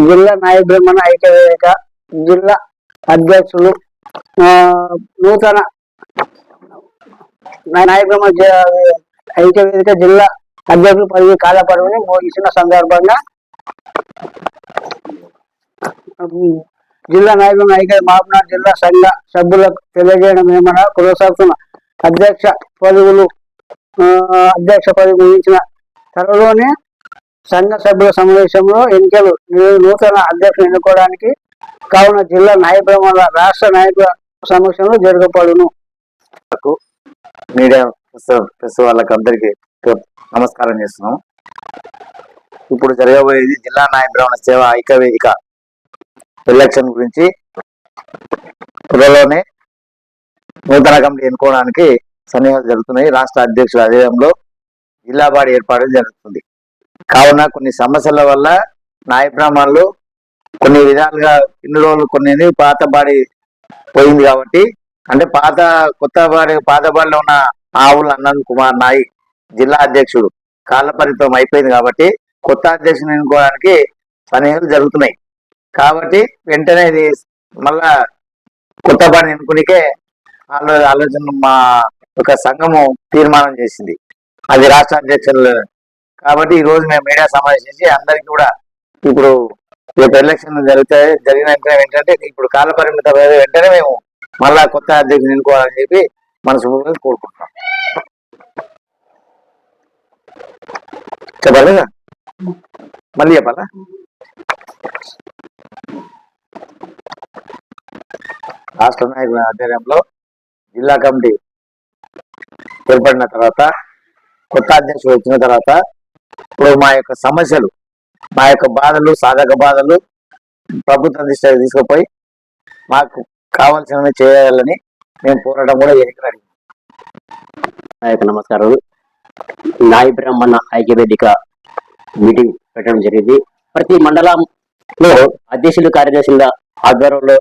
జిల్లా నాయ బ్రహ్మణ ఐక్యవేదిక జిల్లా అధ్యక్షులు నూతన నాయ బ్రహ్మ జ- ఐక్యవేదిక జిల్లా అధ్యక్షులు పదవి కాలపరువుని పదవిని ముగిసిన సందర్భంగా జిల్లా నాయకులు ఐక్య మహబూబ్నగర్ జిల్లా సంఘ సభ్యులకు తెలియజేయడం ఏమన్నా కొనసాగుతున్న అధ్యక్ష పదవులు అధ్యక్ష పదవి ముగించిన త్వరలోనే సంఘ సభ్యుల సమావేశంలో ఎన్నికలు నూతన అధ్యక్షులు ఎన్నుకోవడానికి కావున జిల్లా నాయ బ్రహ్మల రాష్ట్ర నాయకుల సమక్షంలో జరగబడును. మీడియా ప్రెస్- వాళ్ళకి అందరికి నమస్కారం చేస్తున్నాం. ఇప్పుడు జరగబోయేది జిల్లా నాయ సేవ ఐక్యవేదిక ఎలక్షన్ గురించి. త్వరలోనే నూతన కమిటీ ఎన్నుకోవడానికి సన్నిహాలు జరుగుతున్నాయి. రాష్ట్ర అధ్యక్షుల ఆధ్వర్యంలో జిల్లా బాడీ ఏర్పాటు జరుగుతుంది. కావున కొన్ని సమస్యల వల్ల నాయ బ్రాహ్మణులు కొన్ని విధాలుగా ఇన్ని రోజులు కొన్ని పాత బాడి పోయింది కాబట్టి అంటే పాత కొత్త బాడి పాత బాడిలో ఉన్న ఆవుల అన్నం కుమార్ నాయక్ జిల్లా అధ్యక్షుడు. కాళ్ళ పరిమితం అయిపోయింది కాబట్టి కొత్త అధ్యక్షుని ఎన్నుకోవడానికి సన్నిహితులు జరుగుతున్నాయి. కాబట్టి వెంటనే ఇది మళ్ళా కొత్త బాడిని ఎన్నుకునికే ఆలో ఆలోచన మా ఒక సంఘము తీర్మానం చేసింది. అది రాష్ట్ర అధ్యక్షులు కాబట్టి ఈ రోజు మేము మీడియా సమావేశించి అందరికి అందరికీ కూడా ఇప్పుడు రేపు ఎలక్షన్ జరిగితే జరిగిన వెంటనే ఏంటంటే ఇప్పుడు కాల పరిమిత వెంటనే మేము మళ్ళా కొత్త అధ్యక్షుని ఎన్నుకోవాలని చెప్పి మనసు కోరుకుంటున్నాం చెప్పాలి కదా? మళ్ళీ చెప్పాలా రాష్ట్ర నాయకుల ఆధ్వర్యంలో జిల్లా కమిటీ ఏర్పడిన తర్వాత కొత్త అధ్యక్షుడు వచ్చిన తర్వాత ఇప్పుడు మా యొక్క సమస్యలు మా యొక్క బాధలు సాధక బాధలు ప్రభుత్వం దృష్టికి తీసుకుపోయి మాకు కావాల్సినవి చేయాలని మేము పోరాటం కూడా చేయగలిగాం నాయక నమస్కారం నాయ బ్రాహ్మణ ఐక్యవేదిక మీటింగ్ పెట్టడం జరిగింది. ప్రతి మండలంలో అధ్యక్షులు కార్యదర్శుల ఆధ్వర్యంలో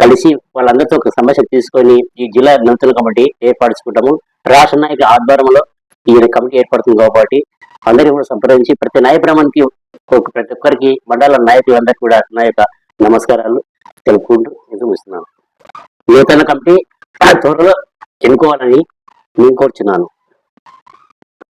కలిసి వాళ్ళందరితో ఒక సమస్య తీసుకొని ఈ జిల్లా నూతన కమిటీ ఏర్పరచుకుంటాము. రాష్ట్ర నాయకుల ఆధ్వర్యంలో ఈ కమిటీ ఏర్పడుతుంది కాబట్టి అందరినీ కూడా సంప్రదించి ప్రతి నాయ బ్రాహ్మణ్కి ఒక ప్రతి ఒక్కరికి మండల నాయకులందరికీ కూడా నా యొక్క నమస్కారాలు తెలుపుకుంటూ ఎందుకు ఇస్తున్నాను నూతన కమిటీ త్వరలో ఎన్నుకోవాలని నేను కోరుచున్నాను.